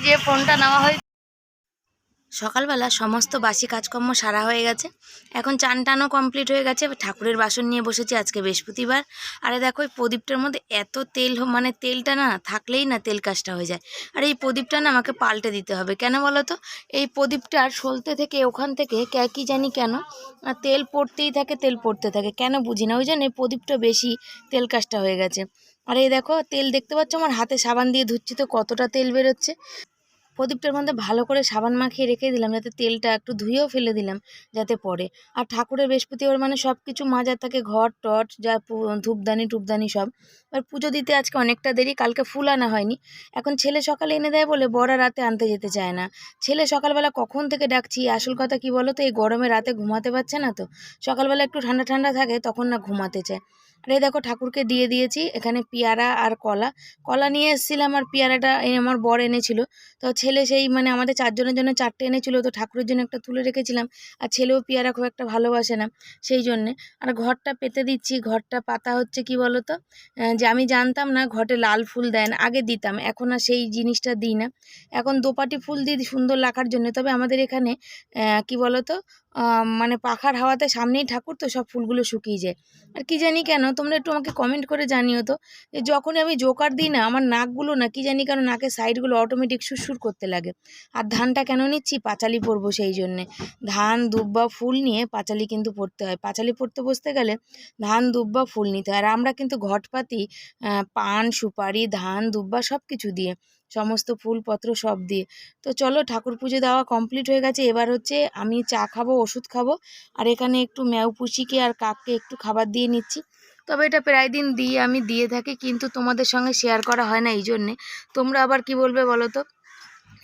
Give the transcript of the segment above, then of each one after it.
যে ফোনটা নেওয়া হয়েছে। সকালবেলা সমস্ত বাসি কাজকর্ম সারা হয়ে গেছে। এখন চান টানও কমপ্লিট হয়ে গেছে। ঠাকুরের বাসন নিয়ে বসেছি আজকে বৃহস্পতিবার। আরে দেখো, এই প্রদীপটার মধ্যে এত তেল মানে তেলটা না থাকলেই না তেল কাজটা হয়ে যায়। আর এই প্রদীপটা না আমাকে পাল্টে দিতে হবে। কেন বলো তো? এই প্রদীপটার সলতে থেকে, ওখান থেকে কে- জানি কেন তেল পড়তেই থাকে, তেল পড়তে থাকে। কেন বুঝি না? ওই জন্য এই প্রদীপটা বেশি তেল কাজটা হয়ে গেছে। আর এই দেখো, তেল দেখতে পাচ্ছ? আমার হাতে সাবান দিয়ে ধুচ্ছি তো, কতটা তেল বেরোচ্ছে। প্রদীপটার মধ্যে ভালো করে সাবান মাখিয়ে রেখে দিলাম, যাতে তেলটা একটু ধুয়েও ফেলে দিলাম, যাতে পরে আর ঠাকুরের বৃহস্পতিবার মানে সব কিছু মাজা থাকে, ঘর টট যা ধূপদানি, টুপদানি সব। আর পুজো দিতে আজকে অনেকটা দেরি, কালকে ফুল আনা হয়নি। এখন ছেলে সকালে এনে দেয় বলে বড়া রাতে আনতে যেতে চায় না। ছেলে সকালবেলা কখন থেকে ডাকছি, আসল কথা কি বলো তো? এই গরমে রাতে ঘুমাতে পারছে না তো। সকালবেলা একটু ঠান্ডা ঠান্ডা থাকে, তখন না ঘুমাতে চায়। আর এই দেখো ঠাকুরকে দিয়ে দিয়েছি এখানে পেয়ারা আর কলা। কলা নিয়ে এসেছিলাম আর পেয়ারাটা আমার বর এনেছিল। তো ছেলে সেই মানে আমাদের চারজনের জন্য চারটে এনেছিল তো ঠাকুরের জন্য একটা তুলে রেখেছিলাম। আর ছেলেও পেয়ারা খুব একটা ভালোবাসে না সেই জন্যে। আর ঘরটা পেতে দিচ্ছি ঘরটা পাতা হচ্ছে কি বলো তো যে আমি জানতাম না ঘটে লাল ফুল দেন আগে দিতাম এখন আর সেই জিনিসটা দিই না। এখন দোপাটি ফুল দিই সুন্দর লাগার জন্য তবে আমাদের এখানে কি বলো তো আহ, মানে পাখার হাওয়াতে সামনেই ঠাকুর তো সব ফুলগুলো শুকিয়ে যায়। আর কি জানি কেন, তোমরা একটু আমাকে কমেন্ট করে জানিও তো, যে যখনই আমি জোকার দিই না, আমার নাকগুলো না কি জানি কেন নাকের সাইডগুলো অটোমেটিক সুরসুর করতে লাগে। আর ধানটা কেন নিচ্ছি? পাঁচালি পরবো সেই জন্যে। ধান দুব্বা ফুল নিয়ে পাঁচালি কিন্তু পড়তে হয়। পাঁচালি পড়তে বসতে গেলে ধান দুব্বা ফুল নিতে হয়। আর আমরা কিন্তু ঘটপাতি পান, সুপারি, ধান দুব্বা সব কিছু দিয়ে সমস্ত ফুলপত্র সব দিয়ে। তো চলো ঠাকুর পুজো দেওয়া কমপ্লিট হয়ে গেছে। এবার হচ্ছে আমি চা খাব, ওষুধ খাব। আর এখানে একটু ম্যাও পুষিকে আর কাককে একটু খাবার দিয়ে নিচ্ছি। তবে এটা প্রায় দিন দিয়ে আমি দিয়ে থাকি, কিন্তু তোমাদের সঙ্গে শেয়ার করা হয় না এই জন্যে তোমরা আবার কি বলবে বলো তো?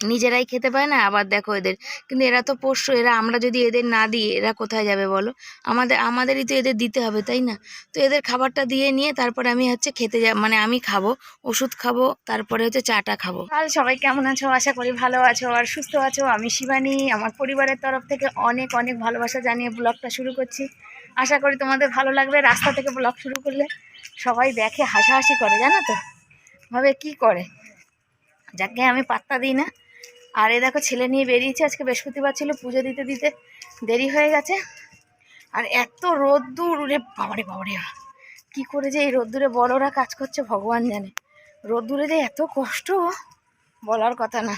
নিজেরাই খেতে পায় না, আবার দেখো এদের। কিন্তু এরা তো পোষ্য, এরা আমরা যদি এদের না দিই, এরা কোথায় যাবে বলো? আমাদের, আমাদেরই তো এদের দিতে হবে, তাই না? তো এদের খাবারটা দিয়ে নিয়ে তারপরে আমি হচ্ছে খেতে যা মানে আমি খাব, ওষুধ খাব, তারপরে হচ্ছে চাটা খাব। হাল সবাই কেমন আছো? আশা করি ভালো আছো আর সুস্থ আছো। আমি শিবানী, আমার পরিবারের তরফ থেকে অনেক অনেক ভালোবাসা জানিয়ে ব্লগটা শুরু করছি। আশা করি তোমাদের ভালো লাগবে রাস্তা থেকে ব্লগ শুরু করলে। সবাই দেখে হাসাহাসি করে, জানো তো? ভাবে কি করে? যাকে আমি পাত্তা দিই না আর এ দেখো ছেলে নিয়ে বেরিয়েছে, আজকে বৃহস্পতিবার ছিল, পুজো দিতে দিতে দেরি হয়ে গেছে। আর এত রোদ্দুর উরে বাবারে বাবারে কি করে যে এই রোদ্দুরে বড়রা কাজ করছে, ভগবান জানে। রোদ্দুরে যে এত কষ্ট, বলার কথা না।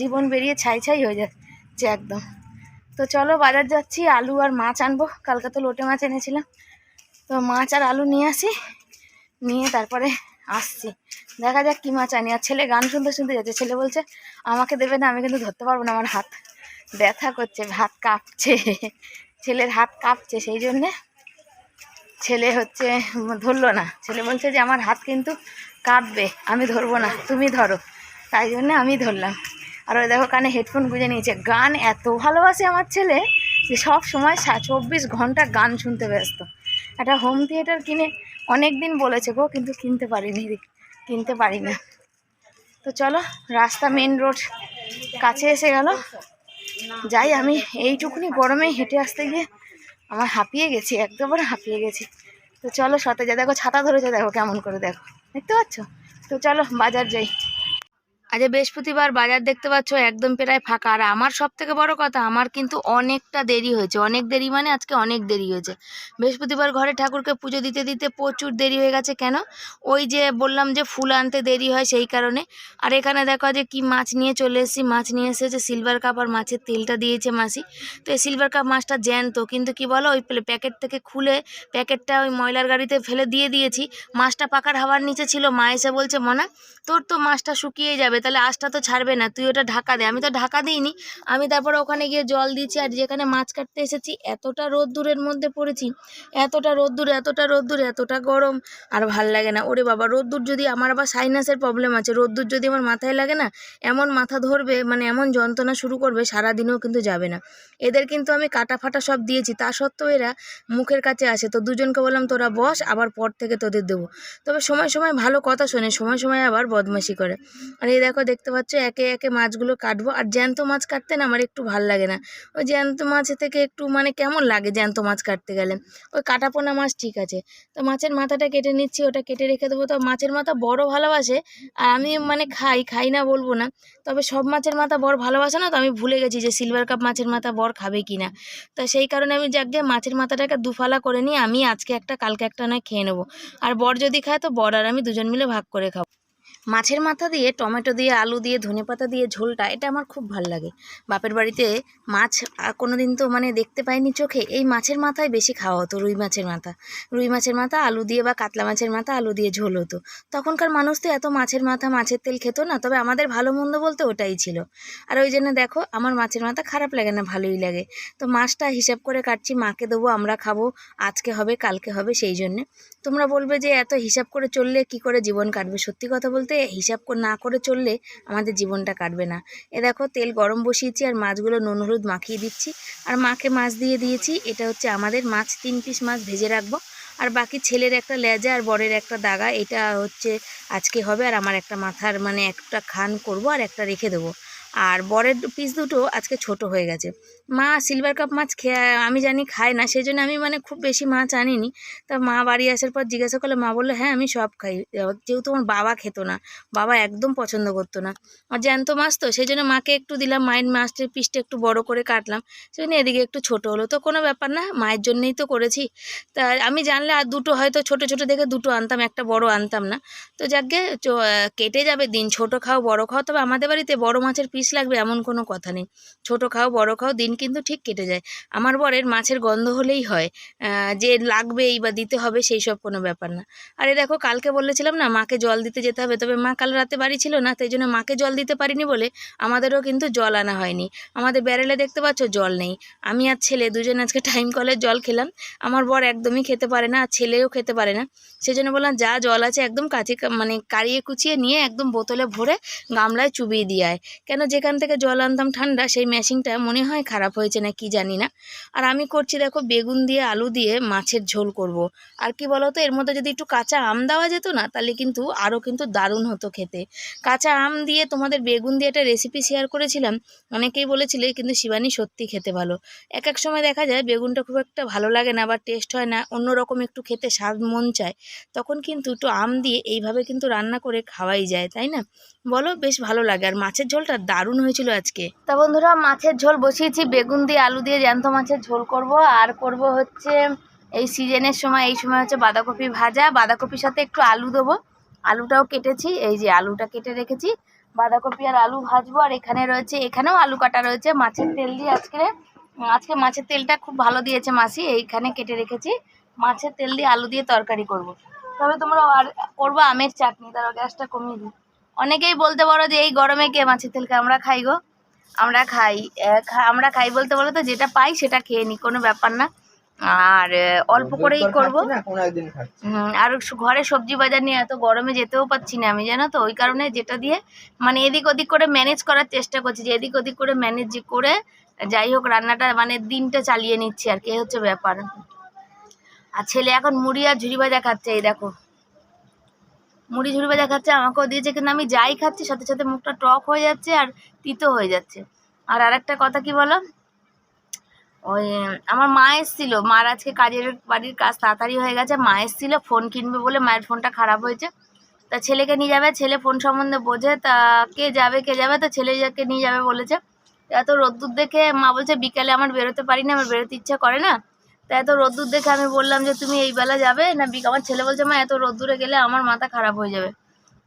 জীবন বেরিয়ে ছাই ছাই হয়ে যাচ্ছে একদম। তো চলো বাজার যাচ্ছি, আলু আর মাছ আনব। কালকে তো লোটে মাছ এনেছিলাম। তো মাছ আর আলু নিয়ে আসি, নিয়ে তারপরে আসছি। দেখা যাক কী মাছ আনি আর ছেলে গান শুনতে শুনতে যাচ্ছে। ছেলে বলছে, আমাকে দেবে না, আমি কিন্তু ধরতে পারব না আমার হাত। ব্যথা করছে, হাত কাঁপছে। ছেলের হাত কাঁপছে, সেই জন্যে ছেলে হচ্ছে, ধরলো না। ছেলে বলছে যে, আমার হাত কিন্তু কাঁপবে, আমি ধরবো না, তুমি ধরো। তাই জন্য আমি ধরলাম। আর ওই দেখো কানে হেডফোন গুঁজে নিয়েছে। গান এত ভালোবাসে আমার ছেলে যে সব সময় চব্বিশ ঘণ্টা গান শুনতে ব্যস্ত। একটা হোম থিয়েটার কিনে অনেক দিন বলেছে গো, কিন্তু কিনতে পারিনি, কিনতে পারি না তো চলো, রাস্তা মেন রোড কাছে এসে গেল। যাই, আমি এইটুকুনি গরমে হেঁটে আসতে গিয়ে আমার হাঁপিয়ে গেছি একদমবার হাঁপিয়ে গেছি। তো চলো সতেজা দেখো, ছাতা ধরেছে, দেখো কেমন করে দেখো। দেখতে পাচ্ছ? তো চলো, বাজার যাই। আজ বৃহস্পতিবার বাজার দেখতে পাচ্ছ, একদম প্রায় ফাঁকা। আর আমার সব থেকে বড় কথা, আমার কিন্তু অনেকটা দেরি হয়েছে। অনেক দেরি মানে আজকে অনেক দেরি হয়েছে। বৃহস্পতিবার ঘরে ঠাকুরকে পুজো দিতে দিতে প্রচুর দেরি হয়ে গেছে। কেন? ওই যে বললাম যে ফুল আনতে দেরি হয় সেই কারণে। আর এখানে দেখো যে কি মাছ নিয়ে চলে এসেছি। মাছ নিয়ে এসেছে সিলভার কাপ আর মাছের তেলটা দিয়েছে মাসি। তো এই সিলভার কাপ মাছটা জ্যান্ত। কিন্তু কি বলো, ওই প্যাকেট থেকে খুলে প্যাকেটটা ওই ময়লার গাড়িতে ফেলে দিয়ে দিয়েছি। মাছটা পাকার হাওয়ার নিচে ছিল। মা এসে বলছে, মনা, তোর তো মাছটা শুকিয়ে যাবে। তাহলে আঁশটা তো ছাড়বে না, তুই ওটা ঢাকা দে। আমি তো ঢাকা দিইনি। আমি তারপরে ওখানে গিয়ে জল দিয়েছি আর যেখানে মাছ কাটতে এসেছি, এতটা রোদ্দুরের মধ্যে পড়েছি, এতটা রোদ্দুর এতটা রোদ্দুর, এতটা গরম আর ভালো লাগে না। ওরে বাবা, রোদ্দুর যদি আমার আবার সাইনাসের প্রবলেম আছে, রোদ্দুর যদি আমার মাথায় লাগে না, এমন মাথা ধরবে মানে এমন যন্ত্রণা শুরু করবে, সারাদিনেও কিন্তু যাবে না। এদের কিন্তু আমি কাটা ফাটা সব দিয়েছি, তা সত্ত্বেও এরা মুখের কাছে আসে। তো দুজনকে বললাম, তোরা বস, আবার পর থেকে তোদের দেবো। তবে সময় সময় ভালো কথা শোনে, সময় সময় আবার বদমাশি করে। আর এই দেখো দেখো, দেখতে পাচ্ছ, একে একে মাছগুলো কাটবো। আর জ্যান্ত মাছ কাটতে না আমার একটু ভালো লাগে না। ওই জ্যান্ত মাছ থেকে একটু মানে কেমন লাগে জ্যান্ত মাছ কাটতে গেলে? ওই কাটাপোনা মাছ ঠিক আছে। তো মাছের মাথাটা কেটে নিচ্ছি, ওটা কেটে রেখে দেবো। তো মাছের মাথা বড় ভালোবাসে, আর আমি মানে খাই খাই না বলব না। তবে সব মাছের মাথা বর ভালোবাসে না, তো আমি ভুলে গেছি যে সিলভার কাপ মাছের মাথা বর খাবে কি না। তো সেই কারণে আমি যাক গিয়ে মাছের মাথাটাকে দুফালা করে নিয়ে আমি আজকে একটা, কালকে একটা নয় খেয়ে নেব। আর বর যদি খায় তো বর আর আমি দুজন মিলে ভাগ করে খাব। মাছের মাথা দিয়ে, টমেটো দিয়ে, আলু দিয়ে, ধনেপাতা দিয়ে ঝোলটা, এটা আমার খুব ভালো লাগে। বাপের বাড়িতে মাছ কোনো দিন তো মানে দেখতে পাইনি চোখে, এই মাছের মাথায় বেশি খাওয়া হতো, রুই মাছের মাথা। রুই মাছের মাথা, আলু দিয়ে বা কাতলা মাছের মাথা, আলু দিয়ে ঝোল হতো। তখনকার মানুষ তো এত মাছের মাথা, মাছের তেল খেত না, তবে আমাদের ভালো মন্দ বলতে ওটাই ছিল। আর ওই জন্য দেখো, আমার মাছের মাথা খারাপ লাগে না, ভালোই লাগে। তো মাছটা হিসাব করে কাটছি, মাকে দেবো, আমরা খাব, আজকে হবে, কালকে হবে, সেই জন্যে। তোমরা বলবে যে এত হিসাব করে চললে কি করে জীবন কাটবে, সত্যি কথা বলতে হিসাব কর- না করে চললে আমাদের জীবনটা কাটবে না। এ দেখো, তেল গরম বসিয়েছি আর মাছগুলো নুন হলুদ মাখিয়ে দিচ্ছি। আর মাকে মাছ দিয়ে দিয়েছি, এটা হচ্ছে আমাদের মাছ, তিন পিস মাছ ভেজে রাখব। আর বাকি ছেলের একটা লেজা আর বরের একটা দাগা, এটা হচ্ছে আজকে হবে আর আমার একটা মাথার মানে একটা খান করব আর একটা রেখে দেবো। আর বরের পিস দুটো আজকে ছোট হয়ে গেছে। মা সিলভার কাপ মাছ খেয়ে, আমি জানি খায় না, সেই জন্য আমি মানে খুব বেশি মাছ আনিনি। তা মা বাড়ি আসার পর জিজ্ঞাসা করলে, মা বলল হ্যাঁ আমি সব খাই। যেহেতু আমার বাবা খেত না, বাবা একদম পছন্দ করতো না। আর জ্যান্ত মাছ তো, সেই জন্য মাকে একটু দিলাম, মায়ের মাছটার পিসটা একটু বড় করে কাটলাম। সেই জন্য এদিকে একটু ছোট হলো। তো কোনো ব্যাপার না, মায়ের জন্যই তো করেছি। তা আমি জানলে আর দুটো হয়তো ছোট ছোট দেখে দুটো আনতাম, একটা বড় আনতাম না। তো যাকে কেটে যাবে দিন, ছোট খাও, বড় খাও, তবে আমাদের বাড়িতে বড় মাছের পিস লাগবে এমন কোনো কথা নেই। ছোট খাও, বড় খাও, দিন কিন্তু ঠিক কেটে যায়। আমার বরের মাছের গন্ধ হলেই হয়। যে লাগবেই বা দিতে হবে সেই সব কোনো ব্যাপার না। আরে দেখো, কালকে বলেছিলাম না, মাকে জল দিতে যেতে হবে। তবে মা কাল রাতে বাড়ি ছিল না, তাই জন্য মাকে জল দিতে পারিনি বলে আমাদেরও কিন্তু জল আনা হয়নি। আমাদের ব্যারেলে দেখতে পাচ্ছ, জল নেই। আমি আর ছেলে দুজন আজকে টাইম কলের জল খেলাম। আমার বর একদমই খেতে পারে না, আর ছেলেও খেতে পারে না। সেই জন্য বললাম, যা জল আছে একদম কাচি মানে কাড়িয়ে কুচিয়ে নিয়ে একদম বোতলে ভরে গামলায় চুবিয়ে দিয়ে আয়। কেন যেখান থেকে জল আনতাম ঠান্ডা, সেই মেশিনটা মনে হয় খারাপ হয়েছে না কি জানি না। আর আমি করছি দেখো, বেগুন দিয়ে আলু দিয়ে মাছের ঝোল করব। আর কি বলতো, এর মধ্যে যদি একটু কাঁচা আম দেওয়া যেত না, তাহলে কিন্তু আরও কিন্তু দারুণ হতো খেতে। কাঁচা আম দিয়ে তোমাদের বেগুন দিয়ে একটা রেসিপি শেয়ার করেছিলাম, অনেকেই বলেছিলে কিন্তু শিবানী সত্যি খেতে ভালো। এক এক সময় দেখা যায়, বেগুনটা খুব একটা ভালো লাগে না বা টেস্ট হয় না, অন্যরকম একটু খেতে স্বাদ মন চায়, তখন কিন্তু একটু আম দিয়ে এইভাবে কিন্তু রান্না করে খাওয়াই যায়, তাই না? বলো, বেশ ভালো লাগে। আর মাছের ঝোলটা দারুণ হয়েছিল আজকে। তা বন্ধুরা, মাছের ঝোল বসিয়েছি। বেগুন দিয়ে আলু দিয়ে জ্যান্ত মাছের ঝোল করব। আর করব হচ্ছে এই সিজনের সময়, এই সময় হচ্ছে বাঁধাকপি ভাজা। বাঁধাকপির সাথে একটু আলু দেবো। আলুটাও কেটেছি। এই যে আলুটা কেটে রেখেছি। বাঁধাকপি আর আলু ভাজবো। আর এখানে রয়েছে, এখানেও আলু কাটা রয়েছে। মাছের তেল দিয়ে আজকে আজকে মাছের তেলটা খুব ভালো দিয়েছে মাসি। এইখানে কেটে রেখেছি। মাছের তেল দিয়ে আলু দিয়ে তরকারি করব। তবে তোমরা আর করব আমের চাটনি। তার গ্যাসটা কমিয়ে দিই। অনেকেই বলতে পারো যে এই গরমে কে মাছের তেল খায়? আমরা খাই গো। আমরা খাই আমরা খাই বলতে বলো তো যেটা পাই সেটা খেয়ে নিই কোনো ব্যাপার না। আর অল্প করেই করব। আর ঘরে সবজি বাজার নিয়ে এত গরমে যেতেও পাচ্ছি না আমি জানো তো? ওই কারণে যেটা দিয়ে মানে এদিক ওদিক করে ম্যানেজ করার চেষ্টা করছি যে এদিক ওদিক করে ম্যানেজ করে যাই হোক রান্নাটা মানে দিনটা চালিয়ে নিচ্ছি আর কি হচ্ছে ব্যাপার। আর ছেলে এখন মুড়ি আর ঝুড়ি ভাজা খাচ্ছে এই দেখো। মুড়ি ঝুড়ি ভাজা খাচ্ছে, আমাকেও দিয়েছে, কিন্তু আমি যাই খাচ্ছি, সাথে সাথে মুখটা টক হয়ে যাচ্ছে আর তিতো হয়ে যাচ্ছে। আর আরেকটা কথা কি বলো? ওই, আমার মা এসেছিল, মার আজকে কাজের বাড়ির কাজ তাড়াতাড়ি হয়ে গেছে, মা এসেছিল, ফোন কিনবে বলে মায়ের ফোনটা খারাপ হয়েছে। তা ছেলেকে নিয়ে যাবে, ছেলে ফোন সম্বন্ধে বোঝে, তা কে যাবে কে যাবে, তো ছেলেকে নিয়ে যাবে বলেছে। এত রোদ্দুর দেখে মা বলছে, বিকালে আমার বেরোতে পারি না, আমার বেরোতে ইচ্ছা করে না। তা এত রোদ্দুর দেখে আমি বললাম যে, তুমি এই বেলা যাবে? না, বিক আমার ছেলে বলছে, মা, এত রোদ্দুরে গেলে আমার মাথা খারাপ হয়ে যাবে।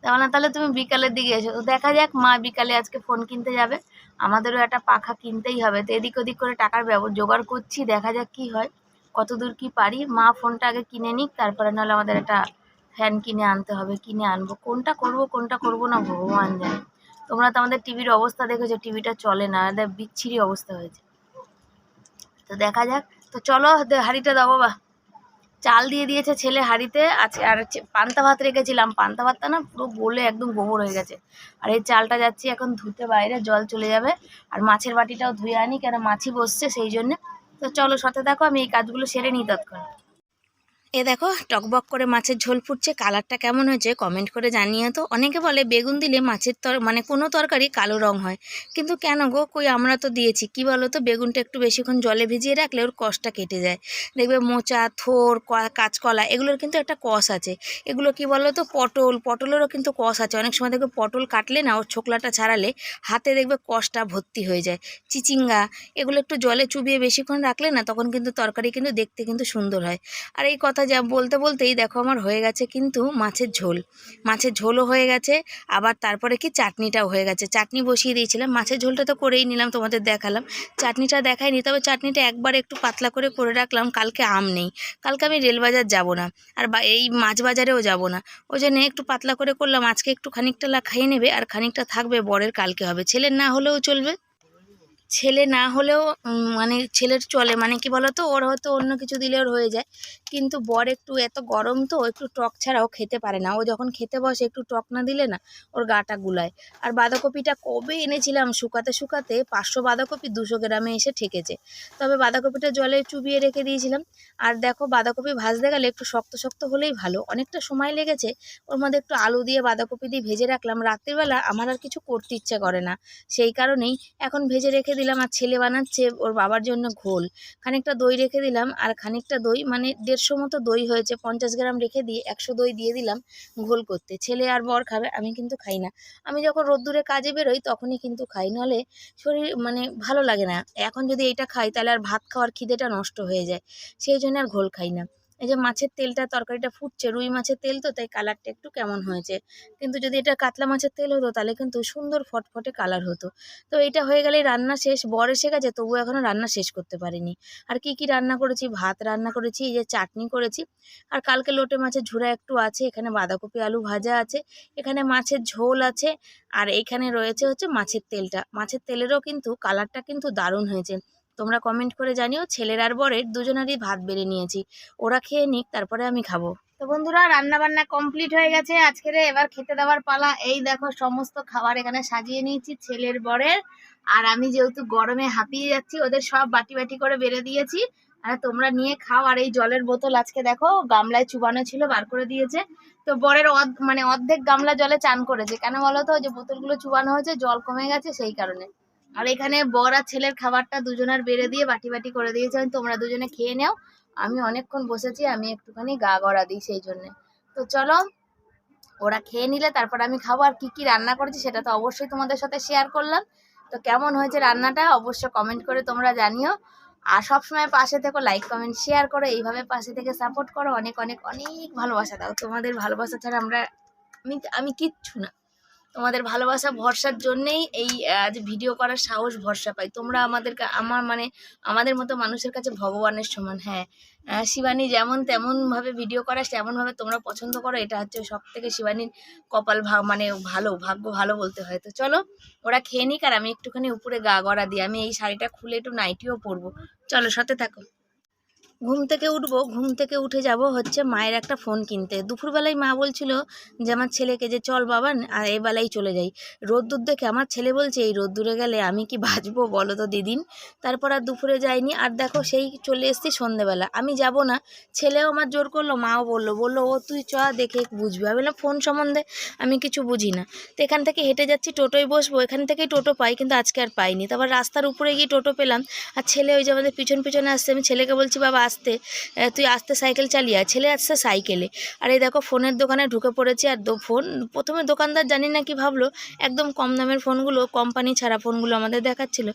তা বললাম, তাহলে তুমি বিকালের দিকে এসো। তো দেখা যাক, মা বিকালে আজকে ফোন কিনতে যাবে। আমাদেরও একটা পাখা কিনতেই হবে। তো এদিক ওদিক করে টাকার ব্যব, জোগাড় করছি, দেখা যাক কি হয়, কত দূর কি পারি। মা ফোনটা আগে কিনে নিক, তারপরে নাহলে আমাদের একটা ফ্যান কিনে আনতে হবে, কিনে আনব। কোনটা করব কোনটা করব না, ভগবান জানে। তোমরা তো আমাদের টিভির অবস্থা দেখেছ, টিভিটা চলে না একদম বিচ্ছিরি অবস্থা হয়েছে। তো দেখা যাক তো চলো হাড়িটা দাও বাবা। চাল দিয়ে দিয়েছে ছেলে হাঁড়িতে আছে আর পান্তা ভাত রেখেছিলাম। পান্তা ভাতটা না পুরো বলে একদম গোবর হয়ে গেছে। আর এই চালটা যাচ্ছি এখন ধুতে বাইরে, জল চলে যাবে। আর মাছের বাটিটাও ধুয়ে আনি, কেন মাছি বসছে সেই জন্য। তো চলো সাথে দেখো আমি এই কাজগুলো সেরে নিই তৎক্ষণ এ দেখো, টকবক করে মাছের ঝোল ফুটছে, কালারটা কেমন হয়েছে কমেন্ট করে জানিয়ে তো। অনেকে বলে বেগুন দিলে মাছের তর মানে কোনো তরকারি কালো রং হয়। কিন্তু কেন গো? কই আমরা তো দিয়েছি। কি বলো তো বেগুনটা একটু বেশিক্ষণ জলে ভিজিয়ে রাখলে ওর কষটা কেটে যায়। দেখবে মোচা, থোর কাঁচকলা, এগুলোর কিন্তু একটা কষ আছে। এগুলো কি বলো তো পটল, পটলেরও কিন্তু কষ আছে। অনেক সময় দেখবে পটল কাটলে না, ওর ছোকলাটা ছাড়ালে হাতে দেখবে কষটা ভর্তি হয়ে যায়। চিচিঙ্গা, এগুলো একটু জলে চুবিয়ে বেশিক্ষণ রাখলে না, তখন কিন্তু তরকারি কিন্তু দেখতে কিন্তু সুন্দর হয়। আর এই কথা যা বলতে বলতেই দেখো আমার হয়ে গেছে কিন্তু মাছের ঝোল। মাছের ঝোলও হয়ে গেছে, আবার তারপরে কি চাটনিটাও হয়ে গেছে। চাটনি বসিয়ে দিয়েছিলাম, মাছের ঝোলটা তো করেই নিলাম, তোমাদের দেখালাম। চাটনিটা দেখাইনি, তবে চাটনিটা একবার একটু পাতলা করে করে রাখলাম, কালকে আম নেই। কালকে আমি রেলবাজার যাব না, আর বা এই মাছ বাজারেও যাব না। ওই জন্য একটু পাতলা করে করলাম, আজকে একটু খানিকটা খাইয়ে নেবে, আর খানিকটা থাকবে, বরের কালকে হবে। ছেলের না হলেও চলবে। ছেলে না হলেও মানে ছেলের চলে মানে কি বলতো, ওর হয়তো অন্য কিছু দিলে ওর হয়ে যায়। কিন্তু বর একটু এত গরম তো, একটু টক ছাড়াও খেতে পারে না। ও যখন খেতে বসে, একটু টক না দিলে না, ওর গাটা গুলায়। আর বাঁধাকপিটা কবে এনেছিলাম, শুকাতে শুকাতে পাঁচশো বাঁধাকপি দুশো গ্রামে এসে ঠেকেছে। তবে বাঁধাকপিটা জলে চুবিয়ে রেখে দিয়েছিলাম। আর দেখো, বাঁধাকপি ভাজতে গেলে একটু শক্ত শক্ত হলেই ভালো। অনেকটা সময় লেগেছে, ওর মধ্যে একটু আলু দিয়ে বাঁধাকপি দিয়ে ভেজে রাখলাম। রাত্রিবেলা আমার আর কিছু করতে ইচ্ছে করে না। সেই কারণেই এখন ভেজে রেখে দিলাম। আর ছেলে বানাচ্ছে ওর বাবার জন্য ঘোল। খানিকটা দই রেখে দিলাম আর খানিকটা দই মানে দেড়শো মতো দই হয়েছে, পঞ্চাশ গ্রাম রেখে দিয়ে একশো দই দিয়ে দিলাম ঘোল করতে। ছেলে আর বর খাবে, আমি কিন্তু খাই না। আমি যখন রোদ্দুরে কাজে বেরোই তখনই কিন্তু খাই নাহলে শরীর মানে ভালো লাগে না। এখন যদি এটা খাই তাহলে আর ভাত খাওয়ার খিদেটা নষ্ট হয়ে যায়, সেই জন্য আর ঘোল খাই না। এই যে মাছের তেলটা তরকারিটা ফুটছে, রুই মাছের তেল তো, তাই কালারটা একটু কেমন হয়েছে। কিন্তু যদি এটা কাতলা মাছের তেল হতো, তাহলে কিন্তু সুন্দর ফটফটে কালার হতো। তো এটা হয়ে গেলেই রান্না শেষ, বর এসে গেছে তবু এখনও রান্না শেষ করতে পারিনি। আর কি কি রান্না করেছি? ভাত রান্না করেছি, এই যে চাটনি করেছি। আর কালকে লোটে মাছের ঝুড়া একটু আছে, এখানে বাঁধাকপি, আলু ভাজা আছে, এখানে মাছের ঝোল আছে, আর এখানে রয়েছে হচ্ছে মাছের তেলটা। মাছের তেলেরও কিন্তু কালারটা কিন্তু দারুণ হয়েছে। তোমরা কমেন্ট করে জানিও, ছেলের আর বরের দুজনেরই ভাত বেড়ে নিয়েছি। ওরা খেয়ে নিক, তারপরে আমি খাব। তো বন্ধুরা রান্না বান্না কমপ্লিট হয়ে গেছে। আজকের এবার খেতে দেওয়ার পালা। এই দেখো, সমস্ত খাবার এখানে সাজিয়ে নিয়েছি, ছেলের, বরের। আর আমি যেহেতু গরমে হাঁপিয়ে যাচ্ছি, ওদের সব বাটি বাটি করে বেড়ে দিয়েছি। আর তোমরা নিয়ে খাও। আর এই জলের বোতল আজকে দেখো, গামলায় চুবানো ছিল, বার করে দিয়েছে। তো বরের মানে অর্ধেক গামলা জলে চান করেছে। কেন বলো তো? যে বোতলগুলো চুবানো হয়েছে, জল কমে গেছে সেই কারণে। আর এখানে বর আর ছেলের খাবারটা দুজনের বেড়ে দিয়ে বাটি বাটি করে দিয়েছে। তোমরা দুজনে খেয়ে নাও। আমি অনেকক্ষণ বসেছি, আমি একটুখানি গা গড়া দিই সেই জন্যে। তো চলো, ওরা খেয়ে নিলে তারপর আমি খাব। আর কি কি রান্না করেছি সেটা তো অবশ্যই তোমাদের সাথে শেয়ার করলাম। তো কেমন হয়েছে রান্নাটা অবশ্যই কমেন্ট করে তোমরা জানিও। আর সবসময় পাশে থেকো লাইক কমেন্ট শেয়ার করো। এইভাবে পাশে থেকে সাপোর্ট করো। অনেক অনেক অনেক ভালোবাসা দাও। তোমাদের ভালোবাসা ছাড়া আমরা, আমি আমি কিচ্ছু না। তোমাদের ভালোবাসা, ভরসার জন্যেই এই যে ভিডিও করার সাহস, ভরসা পাই। তোমরা আমাদের কা- আমার মানে আমাদের মতো মানুষের কাছে ভগবানের সমান হ্যাঁ। শিবানী যেমন তেমনভাবে ভিডিও করা তেমনভাবে তোমরা পছন্দ করো, এটা হচ্ছে সব থেকে শিবানীর কপাল ভা মানে ভালো, ভাগ্য ভালো বলতে হয়। তো চলো, ওরা খেয়ে নিক আর আমি একটুখানি উপরে গা গড়া দিই। আমি এই শাড়িটা খুলে একটু নাইটিও পরবো। চলো, সাথে থাকো। ঘুম থেকে উঠবো, ঘুম থেকে উঠে যাব হচ্ছে মায়ের একটা ফোন কিনতে। দুপুরবেলায় মা বলছিল যে, আমার ছেলেকে যে, চল বাবা আর এই বেলায় চলে যাই। রোদ্দুর দেখে আমার ছেলে বলছে, এই রোদ্দুরে গেলে আমি কি বাঁচবো বলো তো দিদিন? তারপর আর দুপুরে যাইনি। আর দেখো সেই চলে এসেছি সন্ধেবেলা। আমি যাব না। ছেলেও আমার জোর করল, মাও বলল বলল, ও তুই চ, দেখে বুঝবি। আমি ফোন সম্বন্ধে আমি কিছু বুঝি না। তো এখান থেকে হেঁটে যাচ্ছি, টোটোয় বসবো। এখান থেকেই টোটো পাই, কিন্তু আজকে আর পাইনি। তারপর রাস্তার উপরে গিয়ে টোটো পেলাম। আর ছেলে ওই যে আমাদের পিছন পিছনে আসছে। আমি ছেলেকে বলছি, বাবা আসতে তুই আসতে সাইকেল চালিয়ে ছেলে আসছে সাইকেলে। আর এই দেখো, ফোনের দোকানে ঢুকে পড়েছে, আর ফোন, প্রথমে দোকানদার জানি না কি ভাবলো, একদম কম দামের ফোনগুলো, কোম্পানি ছাড়া ফোনগুলো আমাদের দেখাচ্ছিল।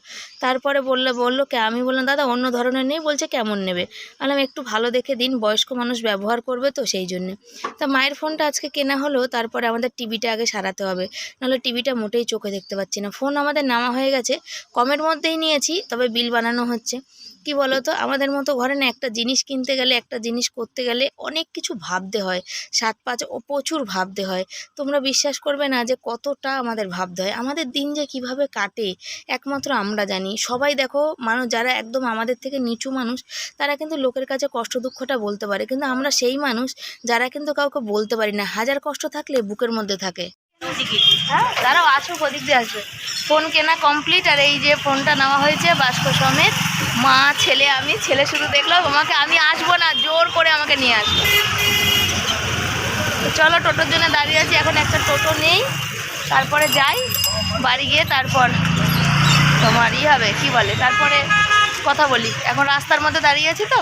তারপরে বললে, বলল কে? আমি বললাম, দাদা, অন্য ধরনের নেই? বলছে, কেমন নেবে? বললাম, একটু ভালো দেখে দিন, বয়স্ক মানুষ ব্যবহার করবে তো সেই জন্যে। তা মায়ের ফোনটা আজকে কেনা হলো, তারপরে আমাদের টিভিটা আগে সারাতে হবে। নাহলে টিভিটা মোটেই চোখে দেখতে পাচ্ছি না। ফোন আমাদের নামা হয়ে গেছে, কমের মধ্যেই নিয়েছি, তবে বিল বানানো হচ্ছে। কি বলো তো আমাদের মতো ঘরে না একটা জিনিস কিনতে গেলে, একটা জিনিস করতে গেলে অনেক কিছু ভাবতে হয়। সাত পাঁচ ও প্রচুর ভাবতে হয়। তোমরা বিশ্বাস করবে না যে কতটা আমাদের ভাবতে হয়। আমাদের দিন যে কীভাবে কাটে, একমাত্র আমরা জানি। সবাই দেখো, মানুষ যারা একদম আমাদের থেকে নিচু মানুষ, তারা কিন্তু লোকের কাছে কষ্ট দুঃখটা বলতে পারে। কিন্তু আমরা সেই মানুষ যারা কিন্তু কাউকে বলতে পারি না। হাজার কষ্ট থাকলে বুকের মধ্যে থাকে। হ্যাঁ দাঁড়াও আসুক ওদিক দিয়ে আসবে। ফোন কেনা কমপ্লিট আর এই যে ফোনটা নেওয়া হয়েছে বাস্ক সমেত, মা, ছেলে, আমি, ছেলে শুধু দেখল আমাকে আমি আসব না, জোর করে আমাকে নিয়ে আসব। চলো, টোটোর জন্য দাঁড়িয়ে আছি, এখন একটা টোটো নেই, তারপরে যাই, বাড়ি গিয়ে তারপর তোমার ই হবে, কি বলে? তারপরে কথা বলি। এখন রাস্তার মধ্যে দাঁড়িয়ে আছি তো?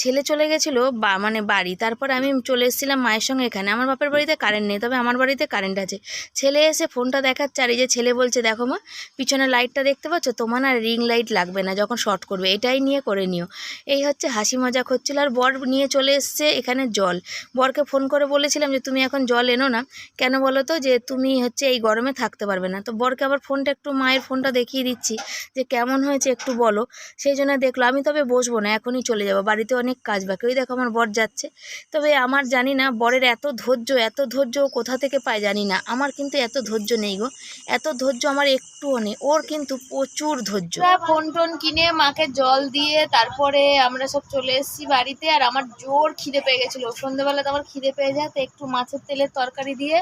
ছেলে চলে গেছিল, বা মানে বাড়ি। তারপর আমি চলে এসেছিলাম মায়ের সঙ্গে এখানে। আমার বাপের বাড়িতে কারেন্ট নেই, তবে আমার বাড়িতে কারেন্ট আছে। ছেলে এসে ফোনটা দেখাচ্ছে, আর এই যে ছেলে বলছে, দেখো মা, পিছনে লাইটটা দেখতে পাচ্ছ? তোমার আর রিং লাইট লাগবে না, যখন শর্ট করবে, এটাই নিয়ে করে নিও। এই হচ্ছে হাসি মজাক হচ্ছিল। আর বর নিয়ে চলে এসছে এখানে জল। বরকে ফোন করে বলেছিলাম যে, তুমি এখন জল এনো না। কেন বলো তো যে, তুমি হচ্ছে এই গরমে থাকতে পারবে না। তো বরকে আবার ফোনটা একটু মায়ের ফোনটা দেখিয়ে দিচ্ছি, যে কেমন হয়েছে একটু বলো। সেই জন্য দেখল, আমি তবে বসবো না, এখনই চলে যাব। বাড়িতে অনেক কাজ বাকি। ওই দেখো আমার বর যাচ্ছে। তবে আমার জানি না বরের এত ধৈর্য এত ধৈর্য কোথা থেকে পায় জানি না। আমার কিন্তু এত ধৈর্য নেই গো। এত ধৈর্য আমার একটুও নেই। ওর কিন্তু প্রচুর ধৈর্য। ফোন টোন কিনে মাকে জল দিয়ে তারপরে আমরা সব চলে এসেছি বাড়িতে আর আমার জোর খিদে পেয়ে গেছিল। সন্ধ্যেবেলা তো আমার খিদে পেয়ে যায়, তো একটু মাছের তেলের তরকারি দিয়ে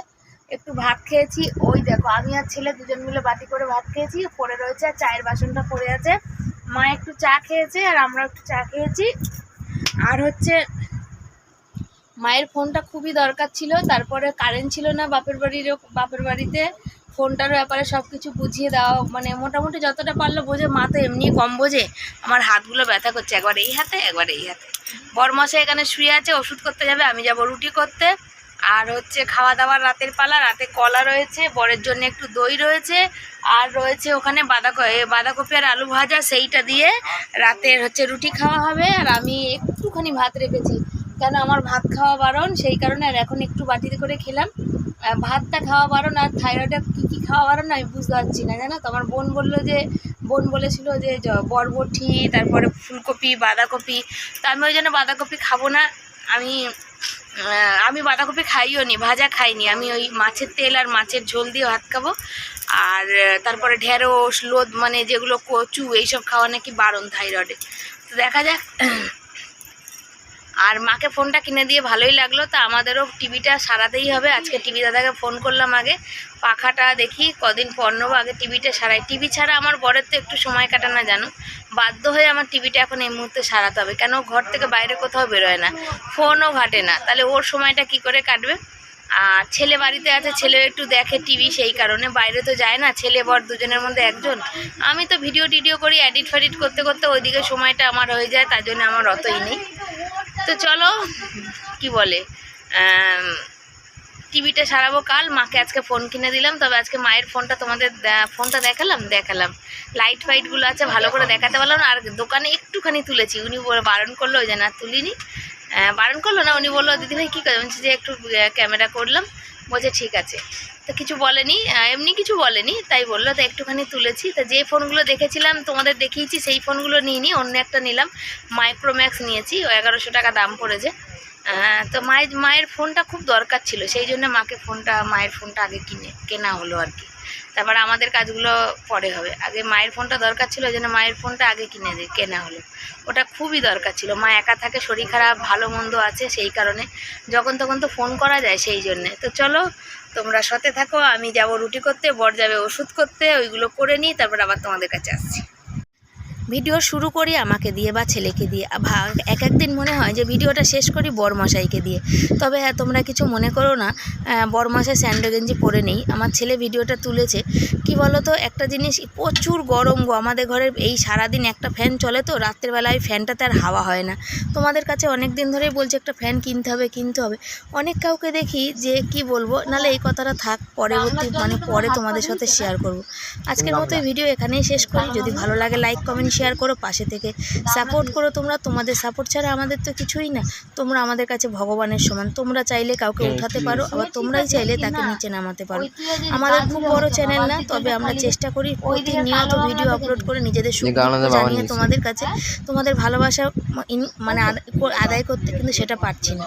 একটু ভাত খেয়েছি। ওই দেখো, আমি আর ছেলে দুজন মিলে বাটি করে ভাত খেয়েছি। পড়ে রয়েছে আর চায়ের বাসনটা পড়ে আছে। মা একটু চা খেয়েছে আর আমরা একটু চা খেয়েছি। আর হচ্ছে মায়ের ফোনটা খুবই দরকার ছিল, তারপরে কারেন্ট ছিল না বাপের বাড়ির বাপের বাড়িতে ফোনটার ব্যাপারে সব কিছু বুঝিয়ে দেওয়া মানে মোটামুটি যতটা পারল বোঝে, মা তো এমনি কম বোঝে, আমার হাতগুলো ব্যথা করছে, একবার এই হাতে, একবার এই হাতে। বরমশাই এখানে শুয়ে আছে, ওষুধ করতে যাবে, আমি যাব রুটি করতে। আর হচ্ছে খাওয়া দাওয়ার রাতের পালা, রাতে কলা রয়েছে, বরের জন্য একটু দই রয়েছে, আর রয়েছে ওখানে বাঁধাকপি বাঁধাকপি আর আলু ভাজা, সেইটা দিয়ে রাতের হচ্ছে রুটি খাওয়া হবে, আর আমি একটুখানি ভাত রেখেছি। কেন আমার ভাত খাওয়া বারণ, সেই কারণে আর এখন একটু বাটিতে করে খেলাম। ভাতটা খাওয়া বারণ আর থাইরয়েডে কী কী খাওয়া বারণ আমি বুঝতে পারছি না, জানো? তো আমার বোন বলল যে, বোন বলেছিল যে বরবটি, তারপরে ফুলকপি, বাঁধাকপি, তা আমি ওই জন্য বাঁধাকপি খাব না। আমি আমি বাঁধাকপি খাইও নি, ভাজা খাইনি। আমি ওই মাছের তেল আর মাছের ঝোল দিয়ে ভাত খাব। আর তারপরে ঢেঁড়স, লোদ মানে যেগুলো কচু, এইসব খাওয়া নাকি বারণ থাইরয়েডে তো দেখা যাক আর মাকে ফোনটা কিনে দিয়ে ভালোই লাগল, তা আমাদেরও টিভিটা সারাতেই হবে। আজকে টিভি দাদাকে ফোন করলাম আগে। পাখাটা দেখি, কদিন পর নেব, আগে টিভিটা সারাই। টিভি ছাড়া আমার বরের তো একটু সময় কাটানো, জানো? বাধ্য হয়ে আমার টিভিটা এখন এই মুহূর্তে সারাতে হবে। কেন, ঘর থেকে বাইরে কোথাও বেরোয় না। ফোনও ঘাটে না। তাহলে ওর সময়টা কি করে কাটবে? আর ছেলে বাড়িতে আছে ছেলে একটু দেখে টিভি সেই কারণে। বাইরে তো যায় না, ছেলে, বর দুজনের মধ্যে একজন। আমি তো ভিডিও টিডিও করি এডিট ফেডিট করতে করতে ওইদিকে সময়টা আমার হয়ে যায়, তার জন্য আমার অতই নেই। তো চলো, কি বলে টিভিটা সারাবো কাল। মাকে আজকে ফোন কিনে দিলাম, তবে আজকে মায়ের ফোনটা তোমাদের ফোনটা দেখালাম দেখালাম। লাইট ফাইটগুলো আছে, ভালো করে দেখাতে পারলাম আর দোকানে একটুখানি তুলেছি। উনি বারণ করল, ওই জন্য না তুলিনি। বারণ করল না, উনি বলল দিদিভাই কী করে? বলছি যে, একটু ক্যামেরা করলাম। বলছে ঠিক আছে। তো কিছু বলেনি এমনি কিছু বলেনি, তাই বলল, তো একটুখানি তুলেছি। তো যে ফোনগুলো দেখেছিলাম, তোমাদের দেখিয়েছি, সেই ফোনগুলো নিয়ে নিই অন্য একটা নিলাম। মাইক্রোম্যাক্স নিয়েছি, ও এগারোশো টাকা দাম পড়েছে। তো মায়ের মায়ের ফোনটা খুব দরকার ছিল, সেই জন্য মাকে ফোনটা, মায়ের ফোনটা আগে কিনে, কেনা হলো আর কি। তারপর আমাদের কাজগুলো পরে হবে। আগে মায়ের ফোনটা দরকার ছিল ওই জন্য মায়ের ফোনটা আগে কিনে দিয়ে কেনা হলো। ওটা খুবই দরকার ছিল। মা একা থাকে, শরীর খারাপ, ভালো মন্দ আছে সেই কারণে। যখন তখন তো ফোন করা যায় সেই জন্যে। তো চলো, তোমরা সতে থাকো, আমি যাব রুটি করতে, বর যাবে ওষুধ করতে, ওইগুলো করে নিই তারপর আবার তোমাদের কাছে আসছি। ভিডিও শুরু করি আমাকে দিয়ে বা ছেলেকে দিয়ে। ভা- এক একদিন মনে হয় যে ভিডিওটা শেষ করি বরমশাইকে দিয়ে। তবে হ্যাঁ তোমরা কিছু মনে করো না। বরমশাই স্যান্ডো গেঞ্জি পরে নেই। আমার ছেলে ভিডিওটা তুলেছে। কি বলো তো একটা জিনিস প্রচুর গরম গো। আমাদের ঘরের এই সারাদিন একটা ফ্যান চলে তো রাত্রেবেলায় ফ্যানটাতে আর হাওয়া হয় না। তোমাদের কাছে অনেক দিন ধরেই বলছে, একটা ফ্যান কিনতে হবে কিনতে হবে। অনেক কাউকে দেখি যে, কি বলব নাহলে এই কথাটা থাক, পরবর্তী মানে পরে তোমাদের সাথে শেয়ার করব। আজকের মতো ভিডিও এখানেই শেষ করি। যদি ভালো লাগে লাইক কমেন্ট শেয়ার করো পাশে থেকে সাপোর্ট করো তোমরা। তোমাদের সাপোর্ট ছাড়া আমাদের তো কিছুই না। তোমরা আমাদের কাছে ভগবানের সমান। তোমরা চাইলে কাউকে উঠাতে পারো আবার তোমরাই চাইলে তাকে নিচে নামাতে পারো। আমাদের খুব বড় চ্যানেল না তবে আমরা চেষ্টা করি প্রতিনিয়ত ভিডিও আপলোড করে নিজেদের সুখ জানিয়ে তোমাদের কাছে তোমাদের ভালোবাসা মানে আদ- আদায় করতে কিন্তু সেটা পারছি না।